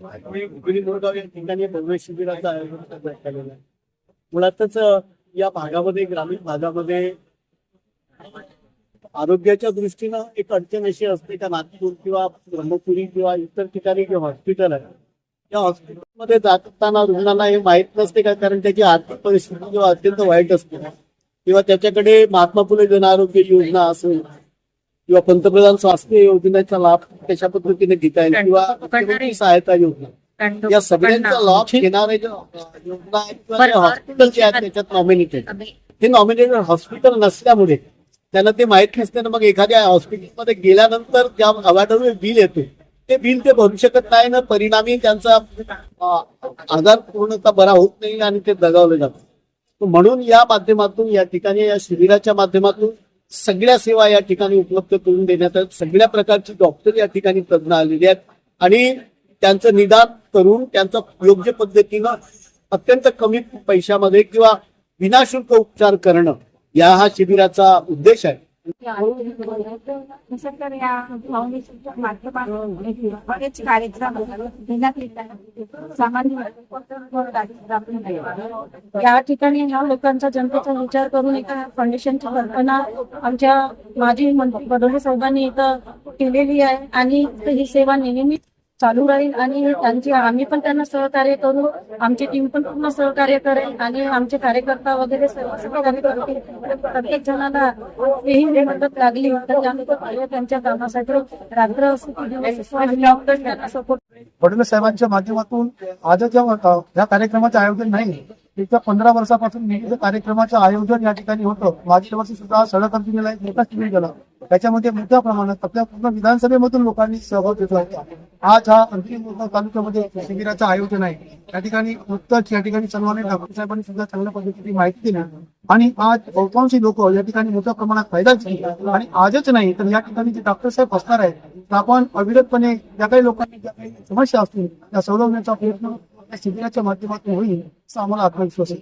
मी मोरगाव या ठिकाणी भव्य शिबिराचं आयोजन करण्यात आलेलं आहे. मुळातच या भागामध्ये ग्रामीण भागामध्ये आरोग्याच्या दृष्टीनं एक अडचण अशी असते का नागपूर किंवा ब्रह्मपुरी किंवा इतर ठिकाणी जे हॉस्पिटल आहे त्या हॉस्पिटलमध्ये जात असताना रुग्णांना हे माहीत नसते का? कारण त्याची आर्थिक परिस्थिती किंवा अत्यंत वाईट असते. किंवा त्याच्याकडे महात्मा फुले जन आरोग्य योजना असेल किंवा पंतप्रधान स्वास्थ्य योजनेचा लाभ कशा पद्धतीने घेता येईल किंवा सहायता योजना? या सगळ्यांचा लाभ घेणारे योजना हॉस्पिटल जे आहेत त्याच्यात नॉमिनेटेड हे नॉमिनेटेड हॉस्पिटल नसल्यामुळे त्यांना ते माहीत नसते ना मग एखाद्या हॉस्पिटलमध्ये गेल्यानंतर ज्या अवाढव्य बिल येते ते बिल ते भरू शकत नाही ना. परिणामी त्यांचा आजार पूर्णतः बरा होत नाही आणि ते दगावले जातात. म्हणून या माध्यमातून या ठिकाणी या शिबिराच्या माध्यमातून सगळ्या सेवा या ठिकाणी उपलब्ध करून देण्यात आहेत सगळ्या प्रकारची डॉक्टर या ठिकाणी तज्ञ आलेले आहेत. आणि त्यांचं निदान करून त्यांचा योग्य पद्धतीनं अत्यंत कमी पैशामध्ये किंवा विनाशुल्क उपचार करणं या हा शिबिराचा उद्देश आहे. या कार्यक्रम या ठिकाणी ह्या लोकांचा जनतेचा विचार करून एका फाउंडेशनची कल्पना आमच्या माजी मंत्री बडोले साहेबांनी इथं केलेली आहे. आणि ही सेवा नेहमीच चालू राहील आणि त्यांची आम्ही पण त्यांना सहकार्य करू. आमची टीम पण पूर्ण सहकार्य करेल आणि आमचे कार्यकर्ता वगैरे सर्व सहकार्य करतील प्रत्येक जणाला हेही मदत लागली तर त्यांच्या कामासाठी रात्र असो की दिवस त्यांना सपोर्ट फडणवीस साहेबांच्या माध्यमातून आजच्या या कार्यक्रमाचं आयोजन नाही तिथं पंधरा वर्षापासून विविध कार्यक्रमाचं आयोजन या ठिकाणी होतं. मागील वर्षी सुद्धा सडक अर्जुनीला एक मोठा शिबिर गेला. त्याच्यामध्ये मोठ्या प्रमाणात आपल्या पूर्ण विधानसभेमधून लोकांनी सहभाग घेतला होता. आज हा अंतिम तालुक्यामध्ये शिबिराचं आयोजन आहे. या ठिकाणी नुकतंच या ठिकाणी सर्वांनी ठाकरे साहेबांनी सुद्धा चांगल्या पद्धतीने माहिती दिली. आणि आज बहुतांशी लोक या ठिकाणी मोठ्या प्रमाणात फायदा घेतला आणि आजच नाही तर या ठिकाणी जे डॉक्टर साहेब असणार आहेत तर आपण अविरतपणे ज्या काही लोकांनी ज्या काही समस्या असतील त्या सोडवण्याचा प्रयत्न या शिबिराच्या माध्यमातून होईल असा आम्हाला आत्मविश्वास आहे.